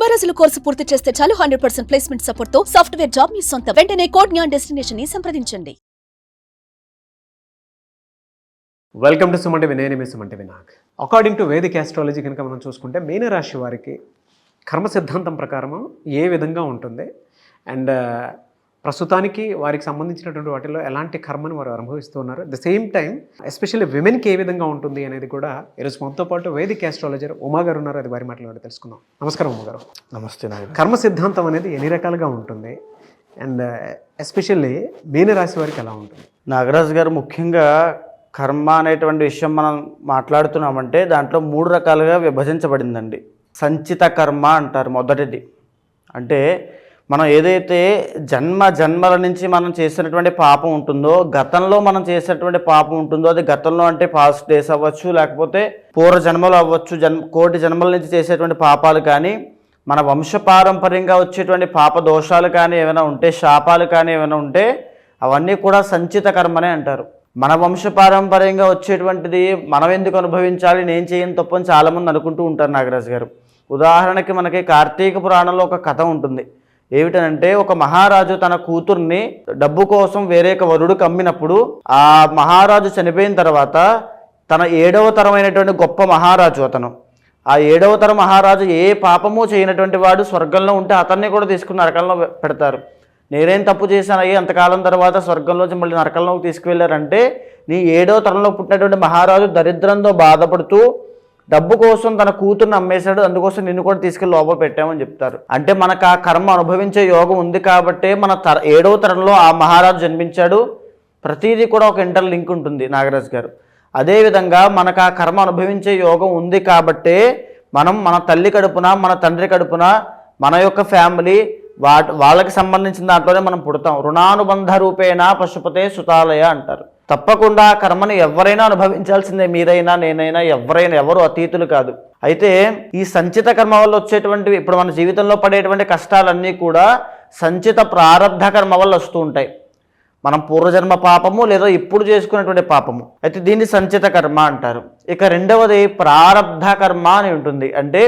తొంభై రోజుల కోర్సు పూర్తి చేస్తే చాలు హండ్రెడ్ పర్సెంట్ ప్లేస్మెంట్ సపోర్ట్తో సాఫ్ట్వేర్ జాబ్ మీ సొంత. వెంటనే కోడ్ జ్ఞాన్ డెస్టినేషన్ని సంప్రదించండి. వెల్కమ్ టు సుమంటి వినయని మీ సుమంటి వినాక్ అకార్డింగ్ టు వేదిక ఆస్ట్రాలజీ కనుక మనం చూసుకుంటే మీనరాశి వారికి కర్మ సిద్ధాంతం ప్రకారము ఏ విధంగా ఉంటుంది? అండ్ ప్రస్తుతానికి వారికి సంబంధించినటువంటి వాటిలో ఎలాంటి కర్మను వారు అనుభవిస్తున్నారు ద సేమ్ టైం ఎస్పెషల్లీ విమెన్కి ఏ విధంగా ఉంటుంది అనేది కూడా ఈరోజు మనతో పాటు వేదిక్ ఆస్ట్రాలజర్ ఉమా గారు ఉన్నారు. అది వారి మాట్లాడి తెలుసుకుందాం. నమస్కారం ఉమా గారు. నమస్తే కర్మ సిద్ధాంతం అనేది ఎన్ని రకాలుగా ఉంటుంది? అండ్ ఎస్పెషల్లీ మీనరాశి వారికి ఎలా ఉంటుంది? నాగరాజు గారు ముఖ్యంగా కర్మ అనేటువంటి విషయం మనం మాట్లాడుతున్నామంటే దాంట్లో మూడు రకాలుగా విభజించబడిందండి. సంచిత కర్మ అంటారు మొదటిది. అంటే మనం ఏదైతే జన్మ జన్మల నుంచి మనం చేసినటువంటి పాపం ఉంటుందో గతంలో మనం చేసినటువంటి పాపం ఉంటుందో అది గతంలో అంటే పాస్ట్ డేస్ అవ్వచ్చు లేకపోతే పూర్వ జన్మలు అవ్వచ్చు జన్మ కోటి జన్మల నుంచి చేసేటువంటి పాపాలు కానీ మన వంశపారంపర్యంగా వచ్చేటువంటి పాప దోషాలు కానీ ఏమైనా ఉంటే శాపాలు కానీ ఏమైనా ఉంటే అవన్నీ కూడా సంచిత కర్మనే అంటారు. మన వంశపారంపర్యంగా వచ్చేటువంటిది మనం ఎందుకు అనుభవించాలి నేను చేయని తప్పని చాలామంది అనుకుంటూ ఉంటారు నాగరాజు గారు. ఉదాహరణకి మనకి కార్తీక పురాణంలో ఒక కథ ఉంటుంది. ఏమిటనంటే ఒక మహారాజు తన కూతుర్ని డబ్బు కోసం వేరే ఒక వరుడు అమ్మినప్పుడు ఆ మహారాజు చనిపోయిన తర్వాత తన ఏడవ తరమైనటువంటి గొప్ప మహారాజు అతను. ఆ ఏడవ తరం మహారాజు ఏ పాపము చేయనటువంటి వాడు స్వర్గంలో ఉంటే అతన్ని కూడా తీసుకుని నరకంలో పెడతారు. నేనేం తప్పు చేశాను అయ్యి? అంతకాలం తర్వాత స్వర్గంలోంచి మళ్ళీ నరకంలోకి తీసుకువెళ్ళారంటే నీ ఏడవ తరంలో పుట్టినటువంటి మహారాజు దరిద్రంతో బాధపడుతూ డబ్బు కోసం తన కూతుర్ని అమ్మేశాడు అందుకోసం నిన్ను కూడా తీసుకెళ్ళి లోపల పెట్టామని చెప్తారు. అంటే మనకు ఆ కర్మ అనుభవించే యోగం ఉంది కాబట్టే మన తర ఏడవ తరంలో ఆ మహారాజు జన్మించాడు. ప్రతిదీ కూడా ఒక ఇంటర్ లింక్ ఉంటుంది నాగరాజ్ గారు. అదేవిధంగా మనకు ఆ కర్మ అనుభవించే యోగం ఉంది కాబట్టే మనం మన తల్లి కడుపున మన తండ్రి కడుపున మన యొక్క ఫ్యామిలీ వాటి వాళ్ళకి సంబంధించిన దాంట్లోనే మనం పుడతాం. రుణానుబంధ రూపేణ పశుపతే సుతాలయ అంటారు. తప్పకుండా కర్మను ఎవరైనా అనుభవించాల్సిందే. మీరైనా నేనైనా ఎవరైనా ఎవరు అతీతులు కాదు. అయితే ఈ సంచిత కర్మ వల్ల వచ్చేటువంటి ఇప్పుడు మన జీవితంలో పడేటువంటి కష్టాలన్నీ కూడా సంచిత ప్రారంధ కర్మ వల్ల వస్తూ ఉంటాయి. మనం పూర్వజన్మ పాపము లేదా ఇప్పుడు చేసుకున్నటువంటి పాపము. అయితే దీన్ని సంచిత కర్మ అంటారు. ఇక రెండవది ప్రారంధ కర్మ అని ఉంటుంది. అంటే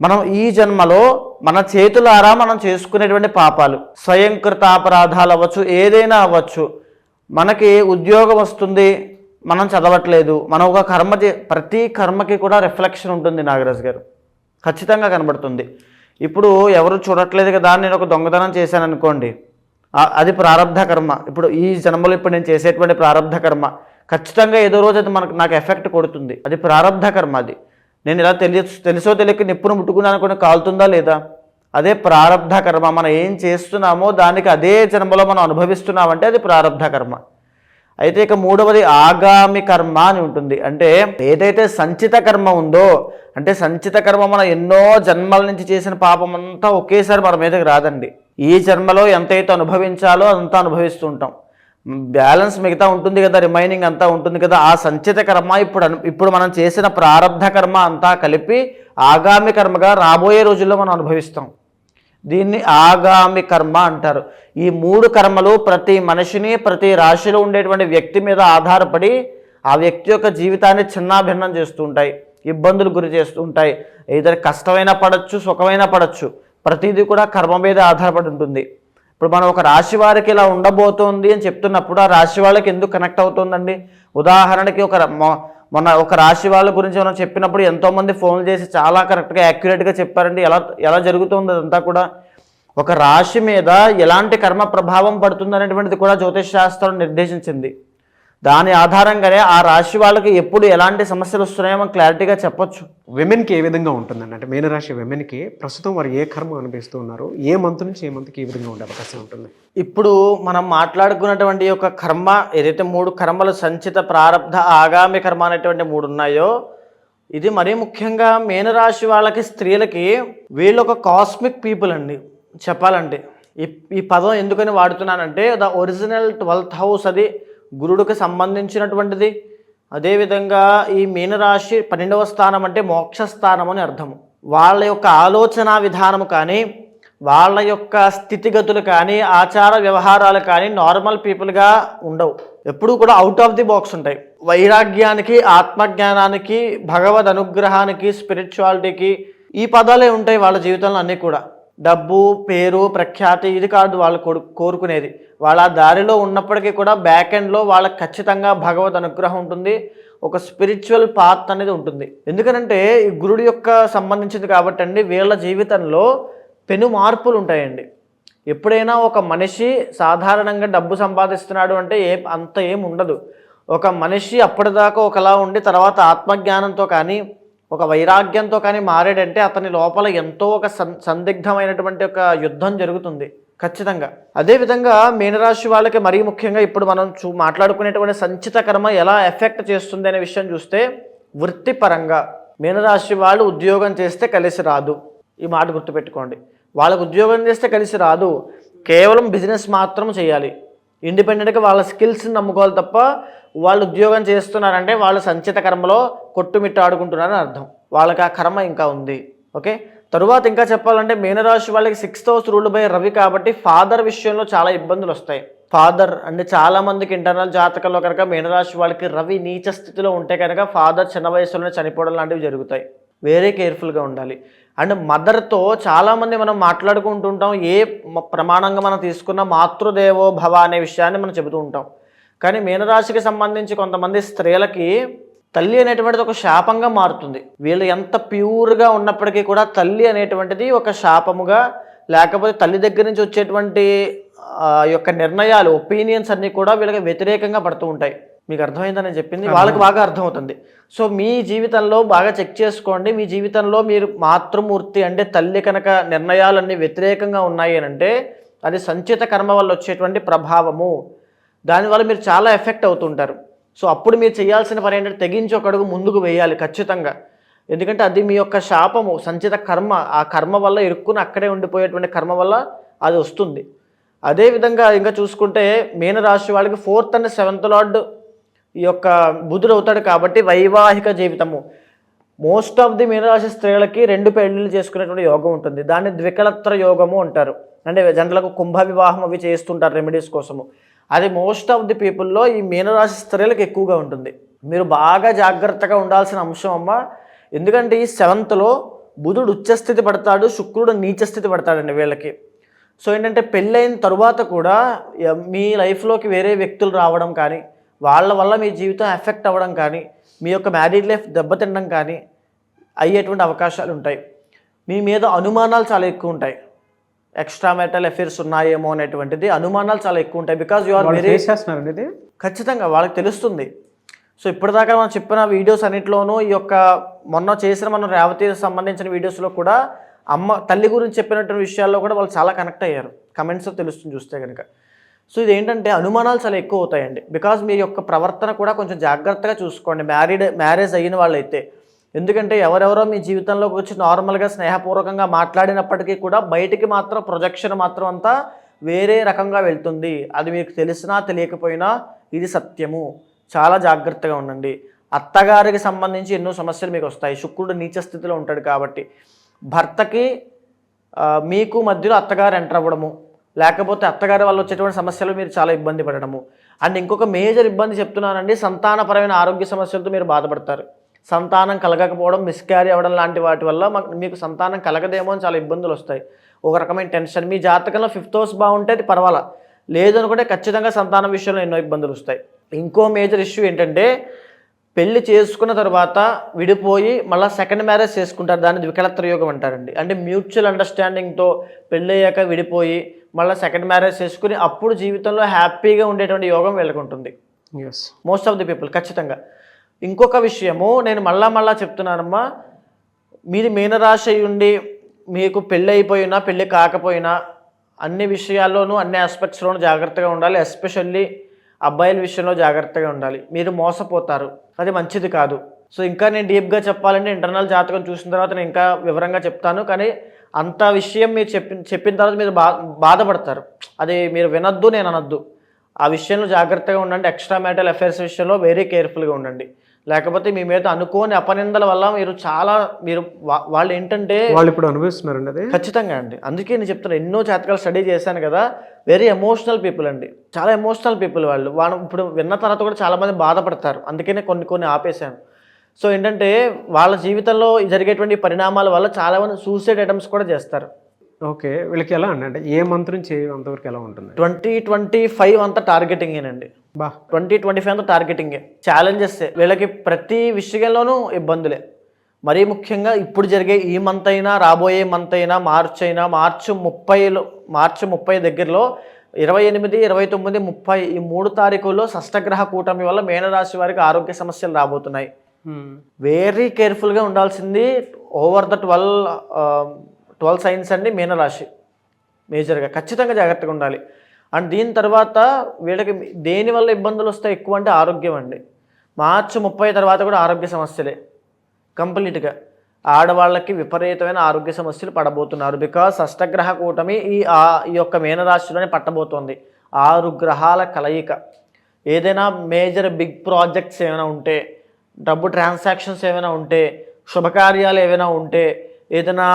మనం ఈ జన్మలో మన చేతులారా మనం చేసుకునేటువంటి పాపాలు. స్వయంకృత అపరాధాలు అవ్వచ్చు ఏదైనా అవ్వచ్చు. మనకి ఉద్యోగం వస్తుంది మనం చదవట్లేదు మనం ఒక కర్మ చే ప్రతి కర్మకి కూడా రిఫ్లెక్షన్ ఉంటుంది నాగరాజు గారు. ఖచ్చితంగా కనబడుతుంది. ఇప్పుడు ఎవరు చూడట్లేదు కదా నేను ఒక దొంగతనం చేశాను అనుకోండి అది ప్రారంధ కర్మ. ఇప్పుడు ఈ జన్మలో ఇప్పుడు నేను చేసేటువంటి ప్రారంధ కర్మ ఖచ్చితంగా ఏదో రోజు అది మనకు నాకు ఎఫెక్ట్ కొడుతుంది. అది ప్రారంధ కర్మ అది. నేను ఇలా తెలియ తెలుసో తెలియక నిప్పును ముట్టుకున్నాను అనుకుని కాలుతుందా లేదా? అదే ప్రారంధ కర్మ. మనం ఏం చేస్తున్నామో దానికి అదే జన్మలో మనం అనుభవిస్తున్నామంటే అది ప్రారంధ కర్మ. అయితే ఇక మూడవది ఆగామి కర్మ అని ఉంటుంది. అంటే ఏదైతే సంచిత కర్మ ఉందో అంటే సంచిత కర్మ మనం ఎన్నో జన్మల నుంచి చేసిన పాపం అంతా ఒకేసారి మన మీదకి రాదండి. ఈ జన్మలో ఎంతైతే అనుభవించాలో అంతా అనుభవిస్తూ ఉంటాం బ్యాలెన్స్ మిగతా ఉంటుంది కదా రిమైనింగ్ అంతా ఉంటుంది కదా ఆ సంచిత కర్మ ఇప్పుడు ఇప్పుడు మనం చేసిన ప్రారంధ కర్మ అంతా కలిపి ఆగామి కర్మగా రాబోయే రోజుల్లో మనం అనుభవిస్తాం. దీన్ని ఆగామి కర్మ అంటారు. ఈ మూడు కర్మలు ప్రతి మనిషిని ప్రతి రాశిలో ఉండేటువంటి వ్యక్తి మీద ఆధారపడి ఆ వ్యక్తి యొక్క జీవితాన్ని చిన్నాభిన్నం చేస్తూ ఉంటాయి ఇబ్బందులు గురి చేస్తూ ఉంటాయి. ఏదైనా కష్టమైనా పడచ్చు సుఖమైనా పడచ్చు ప్రతిదీ కూడా కర్మ మీద ఆధారపడి ఉంటుంది. ఇప్పుడు మనం ఒక రాశి వారికి ఇలా ఉండబోతోంది అని చెప్తున్నప్పుడు ఆ రాశి వాళ్ళకి ఎందుకు కనెక్ట్ అవుతుందండి? ఉదాహరణకి ఒక మొన్న ఒక రాశి వాళ్ళ గురించి మనం చెప్పినప్పుడు ఎంతోమంది ఫోన్లు చేసి చాలా కరెక్ట్గా యాక్యురేట్గా చెప్పారండి. ఎలా ఎలా జరుగుతుంది అదంతా కూడా? ఒక రాశి మీద ఎలాంటి కర్మ ప్రభావం పడుతుంది అనేటువంటిది కూడా జ్యోతిష్ శాస్త్రం నిర్దేశించింది. దాని ఆధారంగానే ఆ రాశి వాళ్ళకి ఎప్పుడు ఎలాంటి సమస్యలు వస్తున్నాయో మనం క్లారిటీగా చెప్పొచ్చు. విమెన్కి ఏ విధంగా ఉంటుందండి? అంటే మీనరాశి విమెన్కి ప్రస్తుతం వారు ఏ కర్మ అనుభవిస్తూ ఉన్నారు ఏ మంత్ నుంచి ఏ మంత్కి ఏ విధంగా ఉండే అవకాశం ఉంటుంది? ఇప్పుడు మనం మాట్లాడుకున్నటువంటి యొక్క కర్మ ఏదైతే మూడు కర్మలు సంచిత ప్రారంధ ఆగామి కర్మ అనేటువంటి మూడు ఉన్నాయో ఇది మరీ ముఖ్యంగా మీనరాశి వాళ్ళకి స్త్రీలకి వీళ్ళు ఒక కాస్మిక్ పీపుల్ అండి. చెప్పాలంటే ఈ ఈ పదం ఎందుకని వాడుతున్నానంటే ద ఒరిజినల్ ట్వెల్త్ హౌస్ అది గురుడికి సంబంధించినటువంటిది. అదేవిధంగా ఈ మీనరాశి పన్నెండవ స్థానం అంటే మోక్షస్థానం అని అర్థము. వాళ్ళ యొక్క ఆలోచన విధానము కానీ వాళ్ళ యొక్క స్థితిగతులు కానీ ఆచార వ్యవహారాలు కానీ నార్మల్ పీపుల్గా ఉండవు. ఎప్పుడూ కూడా అవుట్ ఆఫ్ ది బాక్స్ ఉంటాయి. వైరాగ్యానికి ఆత్మజ్ఞానానికి భగవద్ అనుగ్రహానికి స్పిరిచువాలిటీకి ఈ పదాలే ఉంటాయి వాళ్ళ జీవితంలో అన్నీ కూడా. డబ్బు పేరు ప్రఖ్యాతి ఇది కాదు వాళ్ళు కోరుకునేది. వాళ్ళ దారిలో ఉన్నప్పటికీ కూడా బ్యాక్ ఎండ్లో వాళ్ళకి ఖచ్చితంగా భగవద్ అనుగ్రహం ఉంటుంది. ఒక స్పిరిచువల్ పాత్ అనేది ఉంటుంది. ఎందుకనంటే ఈ గురుడు యొక్క సంబంధించింది కాబట్టి అండి వీళ్ళ జీవితంలో పెను మార్పులు ఉంటాయండి. ఎప్పుడైనా ఒక మనిషి సాధారణంగా డబ్బు సంపాదిస్తున్నాడు అంటే ఏ అంత ఏం ఉండదు. ఒక మనిషి అప్పటిదాకా ఒకలా ఉండి తర్వాత ఆత్మజ్ఞానంతో కానీ ఒక వైరాగ్యంతో కానీ మారాడంటే అతని లోపల ఎంతో ఒక సం సందిగ్ధమైనటువంటి ఒక యుద్ధం జరుగుతుంది ఖచ్చితంగా. అదేవిధంగా మీనరాశి వాళ్ళకి మరీ ముఖ్యంగా ఇప్పుడు మనం చూ మాట్లాడుకునేటువంటి సంచిత కర్మ ఎలా ఎఫెక్ట్ చేస్తుంది అనే విషయం చూస్తే వృత్తిపరంగా మీనరాశి వాళ్ళు ఉద్యోగం చేస్తే కలిసి రాదు. ఈ మాట గుర్తుపెట్టుకోండి. వాళ్ళకు ఉద్యోగం చేస్తే కలిసి రాదు. కేవలం బిజినెస్ మాత్రం చేయాలి. ఇండిపెండెంట్గా వాళ్ళ స్కిల్స్ని నమ్ముకోవాలి తప్ప వాళ్ళు ఉద్యోగం చేస్తున్నారంటే వాళ్ళు సంచిత కర్మలో కొట్టుమిట్టాడుకుంటున్నారని అర్థం. వాళ్ళకి ఆ కర్మ ఇంకా ఉంది. ఓకే? తరువాత ఇంకా చెప్పాలంటే మీనరాశి వాళ్ళకి sixth house ruled by Ravi కాబట్టి ఫాదర్ విషయంలో చాలా ఇబ్బందులు వస్తాయి. ఫాదర్ అంటే చాలామందికి ఇంటర్నల్ జాతకంలో కనుక మీనరాశి వాళ్ళకి రవి నీచ స్థితిలో ఉంటే కనుక ఫాదర్ చిన్న వయసులోనే చనిపోవడం లాంటివి జరుగుతాయి. వేరే కేర్ఫుల్గా ఉండాలి. అండ్ మదర్తో చాలామంది మనం మాట్లాడుకుంటుంటాం ఏ ప్రమాణంగా మనం తీసుకున్న మాతృదేవో భవ అనే విషయాన్ని మనం చెబుతూ ఉంటాం. కానీ మీనరాశికి సంబంధించి కొంతమంది స్త్రీలకి తల్లి అనేటువంటిది ఒక శాపంగా మారుతుంది. వీళ్ళు ఎంత ప్యూర్గా ఉన్నప్పటికీ కూడా తల్లి అనేటువంటిది ఒక శాపముగా లేకపోతే తల్లి దగ్గర నుంచి వచ్చేటువంటి యొక్క నిర్ణయాలు ఒపీనియన్స్ అన్నీ కూడా వీళ్ళకి వ్యతిరేకంగా పడుతూ ఉంటాయి. మీకు అర్థమైందని చెప్పింది. వాళ్ళకి బాగా అర్థమవుతుంది. సో మీ జీవితంలో బాగా చెక్ చేసుకోండి. మీ జీవితంలో మీరు మాతృమూర్తి అంటే తల్లి కనుక నిర్ణయాలన్నీ వ్యతిరేకంగా ఉన్నాయి అని అంటే అది సంచిత కర్మ వల్ల వచ్చేటువంటి ప్రభావము. దానివల్ల మీరు చాలా ఎఫెక్ట్ అవుతుంటారు. సో అప్పుడు మీరు చేయాల్సిన పని ఏంటంటే తెగించి ఒక అడుగు ముందుకు వేయాలి ఖచ్చితంగా. ఎందుకంటే అది మీ యొక్క శాపము సంచిత కర్మ. ఆ కర్మ వల్ల ఇరుక్కుని అక్కడే ఉండిపోయేటువంటి కర్మ వల్ల అది వస్తుంది. అదేవిధంగా ఇంకా చూసుకుంటే మీనరాశి వాళ్ళకి ఫోర్త్ అండ్ సెవెంత్ లార్డ్ ఈ యొక్క బుధుడు అవుతాడు కాబట్టి వైవాహిక జీవితము. మోస్ట్ ఆఫ్ ది మీనరాశి స్త్రీలకి రెండు పెళ్ళిళ్ళు చేసుకునేటువంటి యోగం ఉంటుంది. దాన్ని ద్వికలత్ర యోగము అంటారు. అంటే జంటలకు కుంభ వివాహం అవి చేస్తుంటారు రెమెడీస్ కోసము. అది మోస్ట్ ఆఫ్ ది పీపుల్లో ఈ మీనరాశి స్త్రీలకు ఎక్కువగా ఉంటుంది. మీరు బాగా జాగ్రత్తగా ఉండాల్సిన అంశం అమ్మ ఎందుకంటే ఈ సెవెంత్లో బుధుడు ఉచ్చస్థితి పడతాడు శుక్రుడు నీచస్థితి పడతాడండి వీళ్ళకి. సో ఏంటంటే పెళ్ళైన తరువాత కూడా మీ లైఫ్లోకి వేరే వ్యక్తులు రావడం కానీ వాళ్ళ వల్ల మీ జీవితం ఎఫెక్ట్ అవ్వడం కానీ మీ యొక్క మ్యారీడ్ లైఫ్ దెబ్బతినడం కానీ అయ్యేటువంటి అవకాశాలు ఉంటాయి. మీ మీద అనుమానాలు చాలా ఎక్కువ ఉంటాయి. ఎక్స్ట్రా మెటల్ అఫేర్స్ ఉన్నాయేమో అనేటువంటిది అనుమానాలు చాలా ఎక్కువ ఉంటాయి బికాజ్ యు ఆర్ వెరీ చేస్తున్నారండి ఖచ్చితంగా వాళ్ళకి తెలుస్తుంది. సో ఇప్పటిదాకా మనం చెప్పిన వీడియోస్ అన్నింటిలోనూ ఈ యొక్క మొన్న చేసిన మనం రేవతికి సంబంధించిన వీడియోస్లో కూడా అమ్మ తల్లి గురించి చెప్పినటువంటి విషయాల్లో కూడా వాళ్ళు చాలా కనెక్ట్ అయ్యారు. కమెంట్స్ తెలుస్తుంది చూస్తే కనుక సో ఇది ఏంటంటే అనుమానాలు చాలా ఎక్కువ అవుతాయండి. బికాజ్ మీ యొక్క ప్రవర్తన కూడా కొంచెం జాగ్రత్తగా చూసుకోండి. మ్యారీడ్ మ్యారేజ్ అయిన వాళ్ళైతే. ఎందుకంటే ఎవరెవరో మీ జీవితంలోకి వచ్చి నార్మల్గా స్నేహపూర్వకంగా మాట్లాడినప్పటికీ కూడా బయటికి మాత్రం ప్రొజెక్షన్ మాత్రం అంతా వేరే రకంగా వెళ్తుంది. అది మీకు తెలిసినా తెలియకపోయినా ఇది సత్యము. చాలా జాగ్రత్తగా ఉండండి. అత్తగారికి సంబంధించి ఎన్నో సమస్యలు మీకు వస్తాయి. శుక్రుడు నీచ స్థితిలో ఉంటాడు కాబట్టి. భర్తకి మీకు మధ్యలో అత్తగారు ఎంటర్ అవ్వడము. లేకపోతే అత్తగారి వల్ల వచ్చేటువంటి సమస్యలు మీరు చాలా ఇబ్బంది పడడము. అండ్ ఇంకొక మేజర్ ఇబ్బంది చెప్తున్నానండి సంతానపరమైన ఆరోగ్య సమస్యలతో మీరు బాధపడతారు. సంతానం కలగకపోవడం మిస్క్యారీ అవ్వడం లాంటి వాటి వల్ల మాకు- మీకు సంతానం కలగదేమో అని చాలా ఇబ్బందులు వస్తాయి. ఒక రకమైన టెన్షన్ మీ జాతకంలో ఫిఫ్త్ హౌస్ బాగుంటే అది పర్వాలా? లేదనుకుంటే ఖచ్చితంగా సంతానం విషయంలో ఎన్నో ఇబ్బందులు వస్తాయి. ఇంకో మేజర్ ఇష్యూ ఏంటంటే పెళ్ళి చేసుకున్న తర్వాత విడిపోయి మళ్ళీ సెకండ్ మ్యారేజ్ చేసుకుంటారు. దాన్ని ద్వికలత్ర యోగం అంటారండి. అంటే మ్యూచువల్ అండర్స్టాండింగ్తో పెళ్ళి అయ్యాక విడిపోయి మళ్ళీ సెకండ్ మ్యారేజ్ చేసుకుని అప్పుడు జీవితంలో హ్యాపీగా ఉండేటువంటి యోగం వీళ్ళకి ఉంటుంది. As most of the people ఖచ్చితంగా. ఇంకొక విషయము నేను మళ్ళా మళ్ళా చెప్తున్నానమ్మా. మీది మీనరాశి ఉండి మీకు పెళ్ళి అయిపోయినా పెళ్ళి కాకపోయినా అన్ని విషయాల్లోనూ అన్ని ఆస్పెక్ట్స్లోనూ జాగ్రత్తగా ఉండాలి. ఎస్పెషల్లీ అబ్బాయిల విషయంలో జాగ్రత్తగా ఉండాలి. మీరు మోసపోతారు. అది మంచిది కాదు. సో ఇంకా నేను డీప్గా చెప్పాలంటే ఇంటర్నల్ జాతకం చూసిన తర్వాత నేను ఇంకా వివరంగా చెప్తాను. కానీ అంత విషయం మీరు చెప్పిన చెప్పిన తర్వాత మీరు బా బాధపడతారు. అది మీరు వినొద్దు నేను అనొద్దు. ఆ విషయంలో జాగ్రత్తగా ఉండండి. ఎక్స్ట్రా మ్యాటల్ అఫైర్స్ విషయంలో వెరీ కేర్ఫుల్గా ఉండండి. లేకపోతే మీ మీద అనుకోని అపనిందల వల్ల మీరు చాలా మీరు వాళ్ళు ఏంటంటే వాళ్ళు ఇప్పుడు అనుభవిస్తున్నారండి అది. ఖచ్చితంగా అండి. అందుకే నేను చెప్తాను ఎన్నో జాతకాలు స్టడీ చేశాను కదా వెరీ ఎమోషనల్ పీపుల్ అండి. చాలా ఎమోషనల్ పీపుల్ వాళ్ళు. వాళ్ళు ఇప్పుడు విన్న తర్వాత కూడా చాలా మంది బాధపడతారు. అందుకనే కొన్ని కొన్ని ఆపేశాను. సో ఏంటంటే వాళ్ళ జీవితంలో జరిగేటువంటి పరిణామాల వల్ల చాలా మంది సూసైడ్ అటెంప్ట్స్ కూడా చేస్తారు. ఓకే. వీళ్ళకి ఎలా అండి? అంటే ఏ మంత్ నుంచి అంతవరకు ఎలా ఉంటుంది? ట్వంటీ ట్వంటీ ఫైవ్ అంతా టార్గెటింగేనండి బా. ట్వంటీ ట్వంటీ ఫైవ్ అంతా టార్గెటింగే. ఛాలెంజెస్ వీళ్ళకి ప్రతి విషయంలోనూ ఇబ్బందులే. మరీ ముఖ్యంగా ఇప్పుడు జరిగే ఈ మంత్ అయినా రాబోయే మంత్ అయినా మార్చ్ అయినా మార్చి ముప్పైలో మార్చి ముప్పై దగ్గరలో ఇరవై ఎనిమిది ఇరవై తొమ్మిది ముప్పై ఈ మూడు తారీఖుల్లో షష్టగ్రహ కూటమి వల్ల మేనరాశి వారికి ఆరోగ్య సమస్యలు రాబోతున్నాయి. వెరీ కేర్ఫుల్గా ఉండాల్సింది over the twelve twelve signs అండి మీనరాశి. మేజర్గా ఖచ్చితంగా జాగ్రత్తగా ఉండాలి. అండ్ దీని తర్వాత వీళ్ళకి దేని వల్ల ఇబ్బందులు వస్తాయి ఎక్కువ అంటే ఆరోగ్యం అండి. మార్చి ముప్పై తర్వాత కూడా ఆరోగ్య సమస్యలే. కంప్లీట్గా ఆడవాళ్ళకి విపరీతమైన ఆరోగ్య సమస్యలు పడబోతున్నారు. బికాస్ అష్టగ్రహ కూటమి ఈ ఆ ఈ యొక్క మీనరాశిలోనే పట్టబోతోంది. ఆరు గ్రహాల కలయిక. ఏదైనా మేజర్ బిగ్ ప్రాజెక్ట్స్ ఏమైనా ఉంటే డబ్బు ట్రాన్సాక్షన్స్ ఏమైనా ఉంటే శుభకార్యాలు ఏమైనా ఉంటే ఏదైనా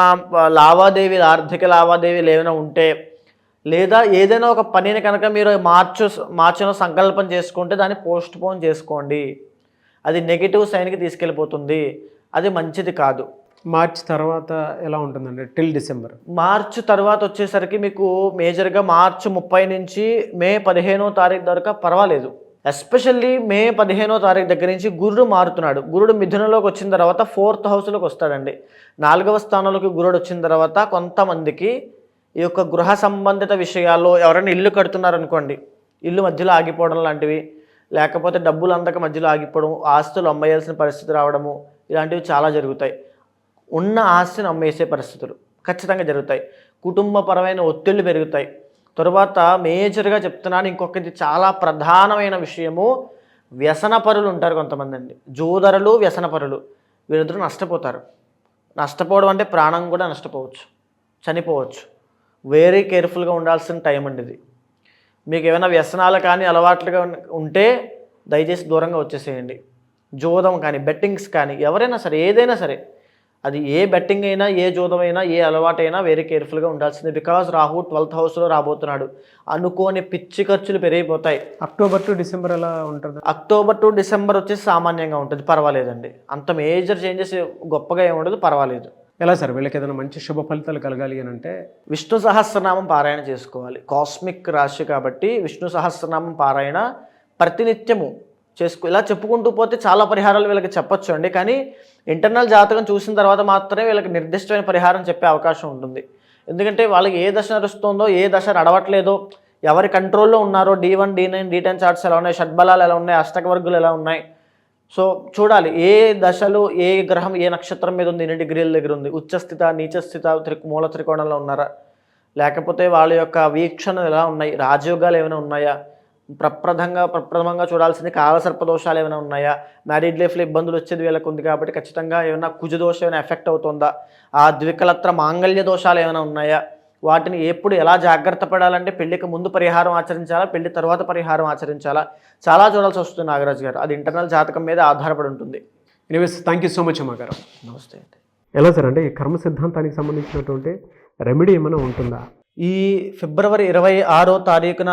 లావాదేవీలు ఆర్థిక లావాదేవీలు ఏమైనా ఉంటే లేదా ఏదైనా ఒక పనిని కనుక మీరు మార్చు మార్చిలో సంకల్పం చేసుకుంటే దాన్ని పోస్ట్ పోన్ చేసుకోండి. అది నెగిటివ్ సైన్కి తీసుకెళ్ళిపోతుంది. అది మంచిది కాదు. మార్చ్ తర్వాత ఎలా ఉంటుందండి? Till December. మార్చ్ తర్వాత వచ్చేసరికి మీకు మేజర్గా మార్చ్ ముప్పై నుంచి మే పదిహేనో తారీఖు దాకా పర్వాలేదు. ఎస్పెషల్లీ మే పదిహేనో తారీఖు దగ్గర నుంచి గురుడు మారుతున్నాడు. గురుడు మిథునంలోకి వచ్చిన తర్వాత ఫోర్త్ హౌస్లోకి వస్తాడండి. నాలుగవ స్థానంలోకి గురుడు వచ్చిన తర్వాత కొంతమందికి ఈ యొక్క గృహ సంబంధిత విషయాల్లో ఎవరైనా ఇల్లు కడుతున్నారు అనుకోండి ఇల్లు మధ్యలో ఆగిపోవడం లాంటివి లేకపోతే డబ్బులు అందక మధ్యలో ఆగిపోవడం ఆస్తులు అమ్మేయాల్సిన పరిస్థితి రావడము ఇలాంటివి చాలా జరుగుతాయి. ఉన్న ఆస్తిని అమ్మేసే పరిస్థితులు ఖచ్చితంగా జరుగుతాయి. కుటుంబపరమైన ఒత్తిళ్ళు పెరుగుతాయి. తరువాత మేజర్గా చెప్తున్నాను ఇంకొకటి చాలా ప్రధానమైన విషయము వ్యసనపరులు ఉంటారు కొంతమంది అండి. జోదరులు వ్యసనపరులు వీరిద్దరూ నష్టపోతారు. నష్టపోవడం అంటే ప్రాణం కూడా నష్టపోవచ్చు చనిపోవచ్చు. వెరీ కేర్ఫుల్గా ఉండాల్సిన టైం అండి ఇది. మీకు ఏమైనా వ్యసనాలు కానీ అలవాట్లుగా ఉంటే దయచేసి దూరంగా వచ్చేసేయండి. జోదం కానీ బెట్టింగ్స్ కానీ ఎవరైనా సరే ఏదైనా సరే అది ఏ బెట్టింగ్ అయినా ఏ జోదం అయినా ఏ అలవాటైనా వెరీ కేర్ఫుల్గా ఉండాల్సిందే. బికాజ్ రాహు ట్వెల్త్ హౌస్లో రాబోతున్నాడు. అనుకోని పిచ్చి ఖర్చులు పెరిగిపోతాయి. అక్టోబర్ టు డిసెంబర్ ఎలా ఉంటుంది? అక్టోబర్ టు డిసెంబర్ వచ్చేసి సామాన్యంగా ఉంటుంది. పర్వాలేదండి. అంత మేజర్ చేంజెస్ గొప్పగా ఏమి ఉండదు. పర్వాలేదు. ఎలా సార్? వీళ్ళకి ఏదైనా మంచి శుభ ఫలితాలు కలగాలి అని అంటే? విష్ణు సహస్రనామం పారాయణ చేసుకోవాలి. కాస్మిక్ రాశి కాబట్టి విష్ణు సహస్రనామం పారాయణ ప్రతినిత్యము చేసుకో ఇలా చెప్పుకుంటూ పోతే చాలా పరిహారాలు వీళ్ళకి చెప్పొచ్చు అండి. కానీ ఇంటర్నల్ జాతకం చూసిన తర్వాత మాత్రమే వీళ్ళకి నిర్దిష్టమైన పరిహారం చెప్పే అవకాశం ఉంటుంది. ఎందుకంటే వాళ్ళకి ఏ దశ నడుస్తుందో ఏ దశ నడవట్లేదో ఎవరి కంట్రోల్లో ఉన్నారో D one D nine D ten charts ఎలా ఉన్నాయి షడ్బలాలు ఎలా ఉన్నాయి అష్టక వర్గులు ఎలా ఉన్నాయి. సో చూడాలి ఏ దశలో ఏ గ్రహం ఏ నక్షత్రం మీద ఉంది ఎన్ని డిగ్రీల దగ్గర ఉంది. ఉచ్చస్థిత నీచస్థిత త్రి మూల త్రికోణంలో ఉన్నారా? లేకపోతే వాళ్ళ యొక్క వీక్షణలు ఎలా ఉన్నాయి? రాజయోగాలు ఏమైనా ఉన్నాయా? ప్రప్రదంగా ప్రప్రథమంగా చూడాల్సింది కాలసర్ప దోషాలు ఏమైనా ఉన్నాయా? మ్యారీడ్ లైఫ్లో ఇబ్బందులు వచ్చేది వీళ్ళకు ఉంది కాబట్టి ఖచ్చితంగా ఏమైనా కుజ దోషం ఏమైనా ఎఫెక్ట్ అవుతుందా? ఆ ద్వికలత్ర మాంగళ్య దోషాలు ఏమైనా ఉన్నాయా? వాటిని ఎప్పుడు ఎలా జాగ్రత్త పడాలంటే పెళ్ళికి ముందు పరిహారం ఆచరించాలా? పెళ్ళి తర్వాత పరిహారం ఆచరించాలా? చాలా చూడాల్సి వస్తుంది నాగరాజు గారు. అది ఇంటర్నల్ జాతకం మీద ఆధారపడి ఉంటుంది. Anyways thank you so much అమ్మా గారు. నమస్తే అండి. ఎలా సార్ అంటే ఈ కర్మ సిద్ధాంతానికి సంబంధించినటువంటి రెమెడీ ఏమైనా ఉంటుందా? ఈ ఫిబ్రవరి ఇరవై ఆరో తారీఖున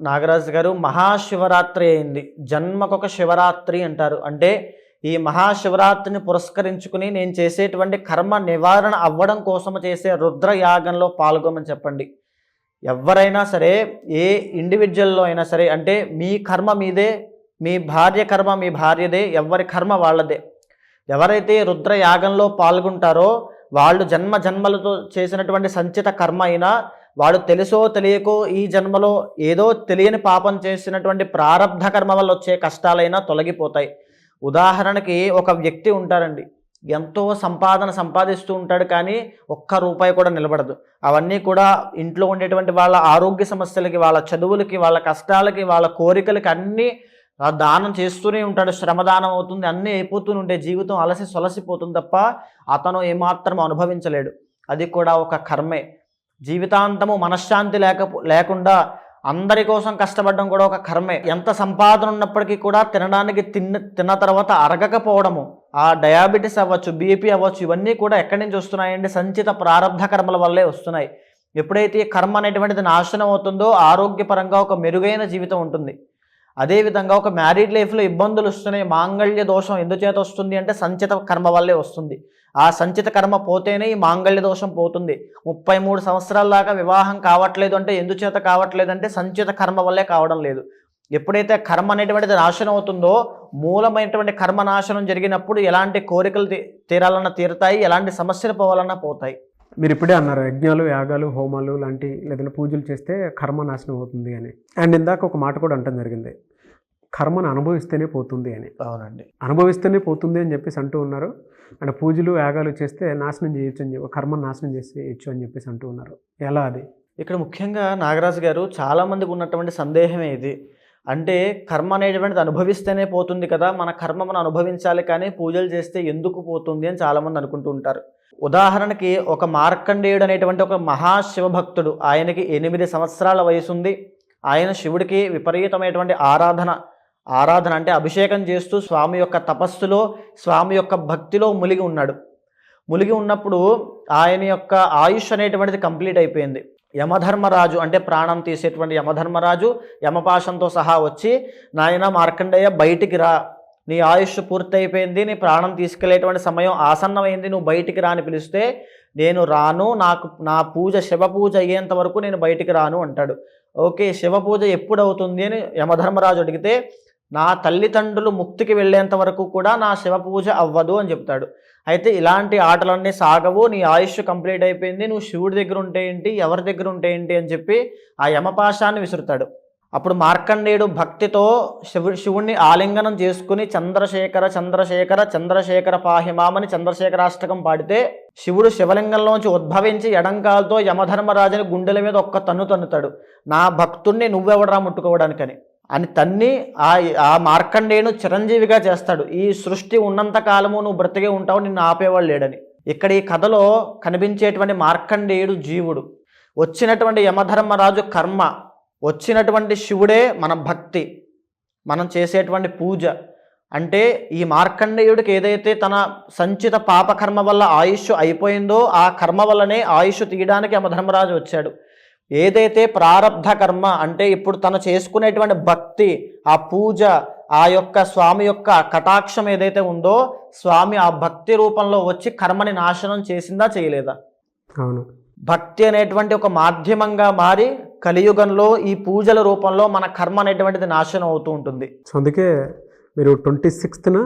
నాగరాజు గారు మహాశివరాత్రి అయింది. జన్మకొక శివరాత్రి అంటారు. అంటే ఈ మహాశివరాత్రిని పురస్కరించుకుని నేను చేసేటువంటి కర్మ నివారణ అవ్వడం కోసం చేసే రుద్ర యాగంలో పాల్గొమని చెప్పండి. ఎవరైనా సరే ఏ ఇండివిజువల్లో అయినా సరే అంటే మీ కర్మ మీదే మీ భార్య కర్మ మీ భార్యదే ఎవరి కర్మ వాళ్ళదే. ఎవరైతే రుద్రయాగంలో పాల్గొంటారో వాళ్ళు జన్మ జన్మలతో చేసినటువంటి సంచిత కర్మ అయినా వాడు తెలుసో తెలియకో ఈ జన్మలో ఏదో తెలియని పాపం చేసినటువంటి ప్రారంధ కర్మ వల్ల వచ్చే కష్టాలైనా తొలగిపోతాయి. ఉదాహరణకి ఒక వ్యక్తి ఉంటారండి ఎంతో సంపాదన సంపాదిస్తూ ఉంటాడు కానీ ఒక్క రూపాయి కూడా నిలబడదు. అవన్నీ కూడా ఇంట్లో ఉండేటువంటి వాళ్ళ ఆరోగ్య సమస్యలకి వాళ్ళ చదువులకి వాళ్ళ కష్టాలకి వాళ్ళ కోరికలకి అన్నీ దానం చేస్తూనే ఉంటాడు. శ్రమదానం అవుతుంది. అన్నీ అయిపోతూనే ఉంటే జీవితం అలసి సొలసిపోతుంది తప్ప అతను ఏమాత్రం అనుభవించలేడు. అది కూడా ఒక కర్మే. జీవితాంతము మనశ్శాంతి లేక లేకుండా అందరి కోసం కష్టపడడం కూడా ఒక కర్మే. ఎంత సంపాదన ఉన్నప్పటికీ కూడా తినడానికి తిన్న తిన్న తర్వాత అరగకపోవడము ఆ డయాబెటీస్ అవ్వచ్చు బీపీ అవ్వచ్చు ఇవన్నీ కూడా ఎక్కడి నుంచి వస్తున్నాయండి? సంచిత ప్రారంభ కర్మల వల్లే వస్తున్నాయి. ఎప్పుడైతే కర్మ అనేటువంటిది నాశనం అవుతుందో ఆరోగ్యపరంగా ఒక మెరుగైన జీవితం ఉంటుంది. అదేవిధంగా ఒక మ్యారీడ్ లైఫ్లో ఇబ్బందులు వస్తున్నాయి మాంగళ్య దోషం ఎందుచేత వస్తుంది అంటే సంచిత కర్మ వల్లే వస్తుంది. ఆ సంచిత కర్మ పోతేనే ఈ మాంగళ్య దోషం పోతుంది. ముప్పై మూడు సంవత్సరాల దాకా వివాహం కావట్లేదు అంటే ఎందుచేత కావట్లేదు అంటే సంచిత కర్మ వల్లే కావడం లేదు. ఎప్పుడైతే కర్మ అనేటువంటిది నాశనం అవుతుందో మూలమైనటువంటి కర్మ నాశనం జరిగినప్పుడు ఎలాంటి కోరికలు తీరాలన్నా తీరుతాయి ఎలాంటి సమస్యలు పోవాలన్నా పోతాయి. మీరు ఇప్పుడే అన్నారు యజ్ఞాలు యాగాలు హోమాలు లాంటి లేదంటే పూజలు చేస్తే కర్మ నాశనం అవుతుంది అని. అండ్ ఇందాక ఒక మాట కూడా అంటం జరిగింది కర్మను అనుభవిస్తేనే పోతుంది అని. అవునండి. అనుభవిస్తేనే పోతుంది అని చెప్పేసి అంటూ ఉన్నారు. అంటే పూజలు యాగాలు చేస్తే నాశనం చేయొచ్చు అని చెప్పి కర్మను నాశనం చేసేయచ్చు అని చెప్పేసి అంటూ ఉన్నారు. ఎలా అది? ఇక్కడ ముఖ్యంగా నాగరాజు గారు చాలామందికి ఉన్నటువంటి సందేహమే ఇది. అంటే కర్మ అనేటువంటిది అనుభవిస్తేనే పోతుంది కదా మన కర్మ మనం అనుభవించాలి కానీ పూజలు చేస్తే ఎందుకు పోతుంది అని చాలామంది అనుకుంటూ ఉంటారు. ఉదాహరణకి ఒక మార్కండేయుడు అనేటువంటి ఒక మహాశివభక్తుడు ఆయనకి ఎనిమిది సంవత్సరాల వయసు ఉంది ఆయన శివుడికి విపరీతమైనటువంటి ఆరాధన ఆరాధన అంటే అభిషేకం చేస్తూ స్వామి యొక్క తపస్సులో స్వామి యొక్క భక్తిలో మునిగి ఉన్నాడు. మునిగి ఉన్నప్పుడు ఆయన యొక్క ఆయుష్ అనేటువంటిది కంప్లీట్ అయిపోయింది. యమధర్మరాజు అంటే ప్రాణం తీసేటువంటి యమధర్మరాజు యమపాశంతో సహా వచ్చి నాయన మార్కండేయ బయటికి రా. నీ ఆయుష్ పూర్తయిపోయింది నీ ప్రాణం తీసుకెళ్ళేటువంటి సమయం ఆసన్నమైంది నువ్వు బయటికి రాని పిలిస్తే నేను రాను నాకు నా పూజ శివ పూజ అయ్యేంత వరకు నేను బయటికి రాను అంటాడు. ఓకే శివ పూజ ఎప్పుడు అవుతుంది అని యమధర్మరాజు అడిగితే నా తల్లిదండ్రులు ముక్తికి వెళ్ళేంత వరకు కూడా నా శివ పూజ అవ్వదు అని చెప్తాడు. అయితే ఇలాంటి ఆటలన్నీ సాగవు నీ ఆయుష్ కంప్లీట్ అయిపోయింది నువ్వు శివుడి దగ్గర ఉంటే ఏంటి ఎవరి దగ్గర ఉంటే ఏంటి అని చెప్పి ఆ యమపాశాన్ని విసురుతాడు. అప్పుడు మార్కండేయుడు భక్తితో శివు శివుణ్ణి ఆలింగనం చేసుకుని చంద్రశేఖర చంద్రశేఖర చంద్రశేఖర పాహిమామని చంద్రశేఖరాష్టకం పాడితే శివుడు శివలింగంలోంచి ఉద్భవించి ఎడంకాలతో యమధర్మరాజుని గుండెల మీద ఒక్క తన్ను తన్నుతాడు. నా భక్తుణ్ణి నువ్వెవడరా ముట్టుకోవడానికని. అని తన్ని ఆ ఆ మార్కండేయును చిరంజీవిగా చేస్తాడు. ఈ సృష్టి ఉన్నంత కాలము నువ్వు బ్రతికే ఉంటావు నిన్ను ఆపేవాళ్ళు లేడని. ఇక్కడ ఈ కథలో కనిపించేటువంటి మార్కండేయుడు జీవుడు. వచ్చినటువంటి యమధర్మరాజు కర్మ వచ్చినటువంటి శివుడే మన భక్తి మనం చేసేటువంటి పూజ. అంటే ఈ మార్కండేయుడికి ఏదైతే తన సంచిత పాపకర్మ వల్ల ఆయుష్ అయిపోయిందో ఆ కర్మ వల్లనే ఆయుష్ తీయడానికి యమధర్మరాజు వచ్చాడు. ఏదైతే ప్రారబ్ధ కర్మ అంటే ఇప్పుడు తను చేసుకునేటువంటి భక్తి ఆ పూజ ఆ యొక్క స్వామి యొక్క కటాక్షం ఏదైతే ఉందో స్వామి ఆ భక్తి రూపంలో వచ్చి కర్మని నాశనం చేసిందా చేయలేదా? అవును. భక్తి అనేటువంటి ఒక మాధ్యమంగా మారి కలియుగంలో ఈ పూజల రూపంలో మన కర్మ అనేటువంటిది నాశనం అవుతూ ఉంటుంది. సో అందుకే మీరు ట్వంటీ సిక్స్త్న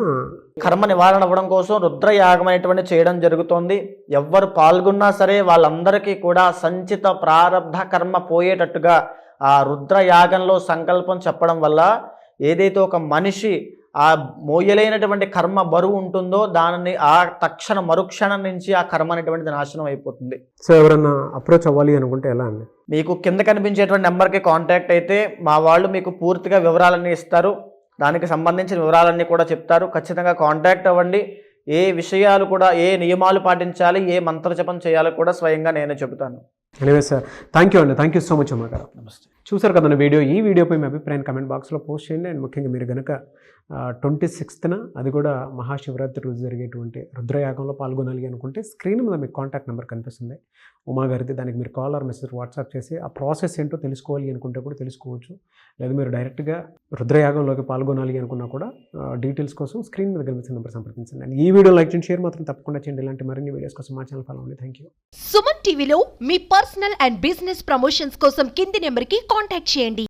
కర్మ నివారణ అవ్వడం కోసం రుద్రయాగం అనేటువంటి చేయడం జరుగుతోంది. ఎవ్వరు పాల్గొన్నా సరే వాళ్ళందరికీ కూడా సంచిత ప్రారబ్ధ కర్మ పోయేటట్టుగా ఆ రుద్రయాగంలో సంకల్పం చెప్పడం వల్ల ఏదైతే ఒక మనిషి ఆ మోయలేనటువంటి కర్మ బరువు ఉంటుందో దానిని ఆ తక్షణ మరుక్షణం నుంచి ఆ కర్మ అనేటువంటిది నాశనం అయిపోతుంది. సో ఎవరన్నా అప్రోచ్ అవ్వాలి అనుకుంటే ఎలా అండి? మీకు కింద కనిపించేటువంటి నెంబర్కి కాంటాక్ట్ అయితే మా వాళ్ళు మీకు పూర్తిగా వివరాలన్నీ ఇస్తారు. దానికి సంబంధించిన వివరాలన్నీ కూడా చెప్తారు. ఖచ్చితంగా కాంటాక్ట్ అవ్వండి. ఏ విషయాలు కూడా ఏ నియమాలు పాటించాలి ఏ మంత్రజపం చేయాలో కూడా స్వయంగా నేనే చెబుతాను. ఎనివే సార్ థ్యాంక్ యూ అండి. థ్యాంక్ యూ సో మచ్ అమ్మ గారు నమస్తే. చూసారు కదండి వీడియో? ఈ వీడియోపై మీ అభిప్రాయం కమెంట్ బాక్స్లో పోస్ట్ చేయండి. అండ్ ముఖ్యంగా మీరు కనుక ట్వంటీ సిక్స్త్న అది కూడా మహాశివరాత్రి రోజు జరిగేటువంటి రుద్రయాగంలో పాల్గొనాలి అనుకుంటే స్క్రీన్ మీద మీకు కాంటాక్ట్ నెంబర్ కనిపిస్తుంది. ఉమా గారిది దానికి మీరు కాల్ ఆర్ మెసేజ్ వాట్సాప్ చేసి ఆ ప్రాసెస్ ఏంటో తెలుసుకోవాలి అనుకుంటే కూడా తెలుసుకోవచ్చు. లేదా మీరు డైరెక్ట్గా రుద్రయాగంలోకి పాల్గొనాలి అనుకున్నా కూడా డీటెయిల్స్ కోసం స్క్రీన్ మీద కనిపిస్తున్న నెంబర్ సంప్రదించండి. అండ్ ఈ వీడియో లైక్ చేయండి షేర్ మాత్రం తప్పకుండా చేయండి. ఇలాంటి మరిన్ని వీడియోస్ కోసం మా ఛానల్ ఫాలో అండి థ్యాంక్ యూ. సుమన్ టీవీలో మీ పర్సనల్ అండ్ బిజినెస్ ప్రమోషన్స్ కోసం కింది నెంబర్కి కాంటాక్ట్ చేయండి.